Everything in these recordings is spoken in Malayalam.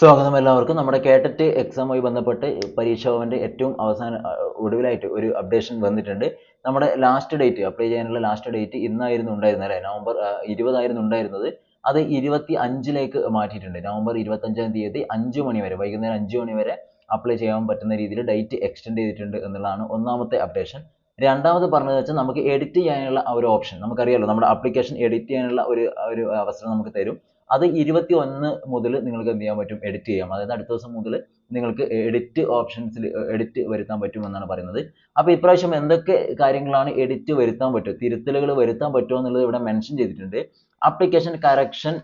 സ്വാഗതം എല്ലാവർക്കും. നമ്മുടെ കേട്ടറ്റ് എക്സാമുമായി ബന്ധപ്പെട്ട് പരീക്ഷാ ഭവന്റെ ഏറ്റവും അവസാന ഒടുവിലായിട്ട് ഒരു അപ്ഡേഷൻ വന്നിട്ടുണ്ട്. നമ്മുടെ ലാസ്റ്റ് ഡേറ്റ് അപ്ലൈ ചെയ്യാനുള്ള ലാസ്റ്റ് ഡേറ്റ് ഇന്നായിരുന്നു ഉണ്ടായിരുന്നത് അല്ലേ? നവംബർ ഇരുപതായിരുന്നു ഉണ്ടായിരുന്നത്. അത് ഇരുപത്തി അഞ്ചിലേക്ക് മാറ്റിയിട്ടുണ്ട്. നവംബർ ഇരുപത്തഞ്ചാം തീയതി അഞ്ച് മണി വരെ വൈകുന്നേരം അഞ്ച് മണി വരെ അപ്ലൈ ചെയ്യാൻ പറ്റുന്ന രീതിയിൽ ഡേറ്റ് എക്സ്റ്റെൻഡ് ചെയ്തിട്ടുണ്ട് എന്നുള്ളതാണ് ഒന്നാമത്തെ അപ്ഡേഷൻ. രണ്ടാമത് പറഞ്ഞത് വെച്ചാൽ നമുക്ക് എഡിറ്റ് ചെയ്യാനുള്ള ഒരു ഓപ്ഷൻ നമുക്കറിയാലോ നമ്മുടെ ആപ്ലിക്കേഷൻ എഡിറ്റ് ചെയ്യാനുള്ള ഒരു ഒരു അവസരം നമുക്ക് തരും. അത് ഇരുപത്തി ഒന്ന് മുതൽ നിങ്ങൾക്ക് എന്ത് ചെയ്യാൻ പറ്റും? എഡിറ്റ് ചെയ്യാം. അതായത് അടുത്ത ദിവസം മുതൽ നിങ്ങൾക്ക് എഡിറ്റ് ഓപ്ഷൻസിൽ എഡിറ്റ് വരുത്താൻ പറ്റും എന്നാണ് പറയുന്നത്. അപ്പോൾ ഇപ്രാവശ്യം എന്തൊക്കെ കാര്യങ്ങളാണ് എഡിറ്റ് വരുത്താൻ പറ്റും തിരുത്തലുകൾ വരുത്താൻ പറ്റുമോ എന്നുള്ളത് ഇവിടെ മെൻഷൻ ചെയ്തിട്ടുണ്ട്. ആപ്ലിക്കേഷൻ കറക്ഷൻ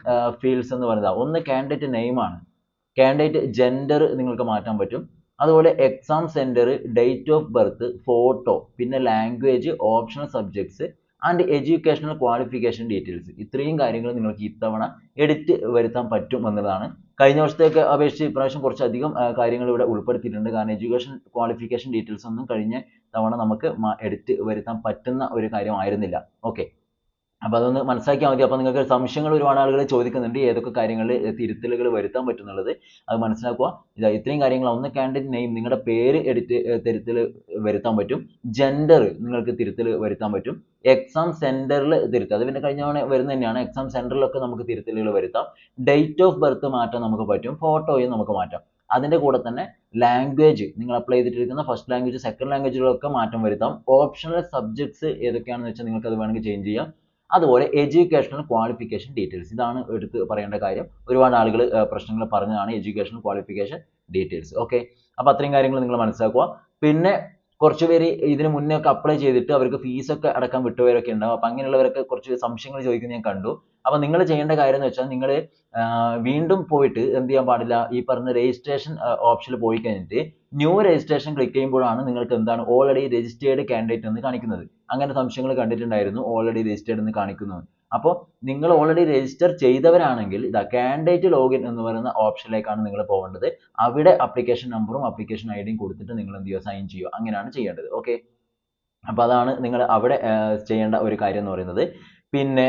ഫീൽഡ്സ് എന്ന് പറയുന്നത്. ഒന്ന് കാൻഡിഡേറ്റ് നെയിമാണ് കാൻഡിഡേറ്റ് ജെൻഡർ നിങ്ങൾക്ക് മാറ്റാൻ പറ്റും. അതുപോലെ exam centre date of birth photo പിന്നെ language optional subjects and educational qualification details ഇത്രയും കാര്യങ്ങൾ നിങ്ങൾക്ക് ഇത്തവണ എഡിറ്റ് വരുത്താൻ പറ്റും എന്നുള്ളതാണ്. കഴിഞ്ഞ വർഷത്തേക്ക് അപേക്ഷിച്ച് ഇപ്രാവശ്യം കുറച്ചധികം കാര്യങ്ങൾ ഇവിടെ ഉൾപ്പെടുത്തിയിട്ടുണ്ട്. കാരണം എഡ്യൂക്കേഷൻ ക്വാളിഫിക്കേഷൻ ഡീറ്റെയിൽസ് ഒന്നും കഴിഞ്ഞ തവണ നമുക്ക് എഡിറ്റ് വരുത്താൻ പറ്റുന്ന ഒരു കാര്യമായിരുന്നില്ല. ഓക്കെ അപ്പോൾ അതൊന്ന് മനസ്സിലാക്കിയാൽ മതി. അപ്പോൾ നിങ്ങൾക്ക് സംശയങ്ങൾ ഒരുപാട് ആളുകൾ ചോദിക്കുന്നുണ്ട്. ഏതൊക്കെ കാര്യങ്ങളിൽ തിരുത്തലുകൾ വരുത്താൻ പറ്റുന്നുള്ളത്? അത് മനസ്സിലാക്കുക ഇതാ ഇത്രയും കാര്യങ്ങൾ ഒന്ന് കാൻഡിഡേറ്റ് നെയിം നിങ്ങളുടെ പേര് എഡിറ്റ് തിരുത്തൽ വരുത്താൻ പറ്റും. ജെൻഡർ നിങ്ങൾക്ക് തിരുത്തൽ വരുത്താൻ പറ്റും. എക്സാം സെന്ററിൽ തിരുത്തൽ. അത് പിന്നെ കഴിഞ്ഞ തവണ വരുന്ന തന്നെയാണ്. എക്സാം സെന്ററിലൊക്കെ നമുക്ക് തിരുത്തലുകൾ വരുത്താം. ഡേറ്റ് ഓഫ് ബർത്ത് മാറ്റാൻ നമുക്ക് പറ്റും. ഫോട്ടോയും നമുക്ക് മാറ്റാം. അതിന്റെ കൂടെ തന്നെ ലാംഗ്വേജ് നിങ്ങൾ അപ്ലൈ ചെയ്തിട്ടിരിക്കുന്ന ഫസ്റ്റ് ലാംഗ്വേജ് സെക്കൻഡ് ലാംഗ്വേജിലൊക്കെ മാറ്റം വരുത്താം. ഓപ്ഷണൽ സബ്ജക്ട്സ് ഏതൊക്കെയാണെന്ന് വെച്ചാൽ നിങ്ങൾക്ക് അത് വേണമെങ്കിൽ ചേഞ്ച് ചെയ്യാം. അതുപോലെ എഡ്യൂക്കേഷണൽ ക്വാളിഫിക്കേഷൻ ഡീറ്റെയിൽസ് ഇതാണ് എടുത്ത് പറയേണ്ട കാര്യം. ഒരുപാട് ആളുകൾ പ്രശ്നങ്ങൾ പറഞ്ഞതാണ് എഡ്യൂക്കേഷണൽ ക്വാളിഫിക്കേഷൻ ഡീറ്റെയിൽസ് ഓക്കെ അപ്പോ അത്രയും കാര്യങ്ങൾ നിങ്ങൾ മനസ്സിലാക്കുക. പിന്നെ കുറച്ച് പേര് ഇതിന് മുന്നേ ഒക്കെ അപ്ലൈ ചെയ്തിട്ട് അവർക്ക് fees ഒക്കെ അടക്കാൻ വിട്ടുപോയവരൊക്കെ ഉണ്ടാവും. അപ്പോൾ അങ്ങനെയുള്ളവരൊക്കെ കുറച്ച് സംശയങ്ങൾ ചോദിക്കുന്നത് ഞാൻ കണ്ടു. അപ്പോൾ നിങ്ങൾ ചെയ്യേണ്ട കാര്യം എന്ന് വെച്ചാൽ നിങ്ങൾ വീണ്ടും പോയിട്ട് എന്ത് ചെയ്യാൻ പാടില്ല? ഈ പറഞ്ഞ രജിസ്ട്രേഷൻ ഓപ്ഷനിൽ പോയി കഴിഞ്ഞിട്ട് ന്യൂ രജിസ്ട്രേഷൻ ക്ലിക്ക് ചെയ്യുമ്പോഴാണ് നിങ്ങൾക്ക് എന്താണ് ഓൾറെഡി രജിസ്റ്റേർഡ് കാൻഡിഡേറ്റ് എന്ന് കാണിക്കുന്നത്. അങ്ങനെ സംശയങ്ങൾ കണ്ടിട്ടുണ്ടായിരുന്നു ഓൾറെഡി രജിസ്റ്റേർഡ് എന്ന് കാണിക്കുന്നു. അപ്പോൾ നിങ്ങൾ ഓൾറെഡി രജിസ്റ്റർ ചെയ്തവരാണെങ്കിൽ ഇതാ കാൻഡിഡേറ്റ് ലോഗിൻ എന്ന് പറയുന്ന ഓപ്ഷനിലേക്കാണ് നിങ്ങൾ പോകേണ്ടത്. അവിടെ അപ്ലിക്കേഷൻ നമ്പറും അപ്ലിക്കേഷൻ ഐ ഡിയും കൊടുത്തിട്ട് നിങ്ങൾ എന്ത് ചെയ്യുക? സൈൻ ചെയ്യുക. അങ്ങനെയാണ് ചെയ്യേണ്ടത്. ഓക്കെ അപ്പോൾ അതാണ് നിങ്ങൾ അവിടെ ചെയ്യേണ്ട ഒരു കാര്യം എന്ന് പറയുന്നത്. പിന്നെ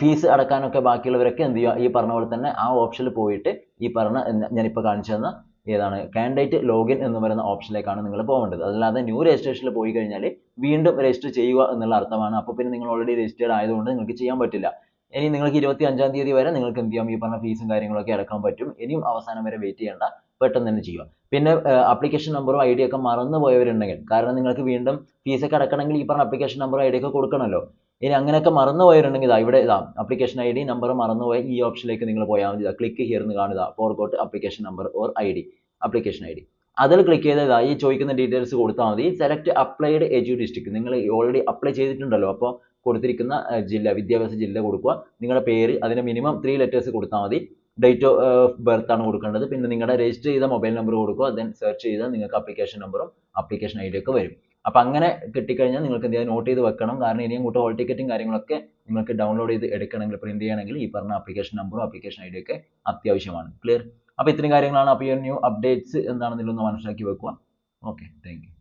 ഫീസ് അടക്കാനൊക്കെ ബാക്കിയുള്ളവരൊക്കെ എന്ത് ചെയ്യുക? ഈ പറഞ്ഞ പോലെ തന്നെ ആ ഓപ്ഷനിൽ പോയിട്ട് ഈ പറഞ്ഞ ഞാനിപ്പോൾ കാണിച്ചു തന്ന ഏതാണ് കാൻഡിഡേറ്റ് ലോഗിൻ എന്ന് പറയുന്ന ഓപ്ഷനിലേക്കാണ് നിങ്ങൾ പോകേണ്ടത് അല്ലാതെ ന്യൂ രജിസ്ട്രേഷനിൽ പോയി കഴിഞ്ഞാൽ വീണ്ടും രജിസ്റ്റർ ചെയ്യുക എന്നുള്ള അർത്ഥമാണ്. അപ്പോൾ പിന്നെ നിങ്ങൾ ഓൾറെഡി രജിസ്റ്റേർഡ് ആയതുകൊണ്ട് നിങ്ങൾക്ക് ചെയ്യാൻ പറ്റില്ല. ഇനി നിങ്ങൾക്ക് ഇരുപത്തി അഞ്ചാം തീയതി വരെ നിങ്ങൾക്ക് എന്ത് ചെയ്യാം? ഈ പറഞ്ഞ ഫീസും കാര്യങ്ങളൊക്കെ അടക്കാൻ പറ്റും. ഇനിയും അവസാനം വരെ വെയിറ്റ് ചെയ്യേണ്ട. പെട്ടെന്ന് തന്നെ ചെയ്യുക. പിന്നെ ആപ്ലിക്കേഷൻ നമ്പറും ഐ ഡി ഒക്കെ മറന്നു പോയവരുണ്ടെങ്കിൽ കാരണം നിങ്ങൾക്ക് വീണ്ടും ഫീസൊക്കെ അടക്കണമെങ്കിൽ ഈ പറഞ്ഞ ആപ്ലിക്കേഷൻ നമ്പറും ഐ ഡി ഒക്കെ കൊടുക്കണമല്ലോ. ഇനി അങ്ങനെയൊക്കെ മറന്നു പോയവരുണ്ടെങ്കിൽ ഇതാ ഇവിടെ ഇതാ ആപ്ലിക്കേഷൻ ഐ ഡി നമ്പർ മറന്നുപോയ ഈ ഓപ്ഷനിലേക്ക് നിങ്ങൾ പോയാൽ മതി. ക്ലിക്ക് ഹിയർ എന്ന് കാണുക forgot application number or I D application I D അതിൽ ക്ലിക്ക് ചെയ്താൽ ഈ ചോദിക്കുന്ന ഡീറ്റെയിൽസ് കൊടുത്താൽ മതി. സെലക്ട് അപ്ലൈഡ് എജു ഡിസ്ട്രിക്ട് നിങ്ങൾ ഓൾറെഡി അപ്ലൈ ചെയ്തിട്ടുണ്ടല്ലോ. അപ്പോൾ കൊടുത്തിരിക്കുന്ന ജില്ല വിദ്യാഭ്യാസ ജില്ല കൊടുക്കുക. നിങ്ങളുടെ പേര് അതിന് മിനിമം ത്രീ ലെറ്റേഴ്സ് കൊടുത്താൽ മതി. ഡേറ്റ് ഓഫ് ബർത്ത് ആണ് കൊടുക്കേണ്ടത്. പിന്നെ നിങ്ങളുടെ രജിസ്റ്റർ ചെയ്ത മൊബൈൽ നമ്പർ കൊടുക്കുക. ദെൻ സെർച്ച് ചെയ്താൽ നിങ്ങൾക്ക് ആപ്ലിക്കേഷൻ നമ്പറും ആപ്ലിക്കേഷൻ ഐ ഡിയൊക്കെ വരും. അപ്പോൾ അങ്ങനെ കിട്ടിക്കഴിഞ്ഞാൽ നിങ്ങൾക്ക് എന്ത് ചെയ്യാൻ നോട്ട് ചെയ്ത് വെക്കണം. കാരണം ഇനിയും കൂട്ട് ഹോൾ ടിക്കറ്റും കാര്യങ്ങളൊക്കെ നിങ്ങൾക്ക് ഡൗൺലോഡ് ചെയ്ത് എടുക്കണമെങ്കിൽ പ്രിന്റ് ചെയ്യണമെങ്കിൽ ഈ പറഞ്ഞ ആപ്ലിക്കേഷൻ നമ്പറും ആപ്ലിക്കേഷൻ ഐ ഒക്കെ അത്യാവശ്യമാണ്. ക്ലിയർ അപ്പോൾ ഇത്രയും കാര്യങ്ങളാണ്. അപ്പോൾ ഈ ന്യൂ അപ്ഡേറ്റ്സ് എന്താണെന്നുള്ളൊന്ന് മനസ്സിലാക്കി വെക്കുക. Okay thank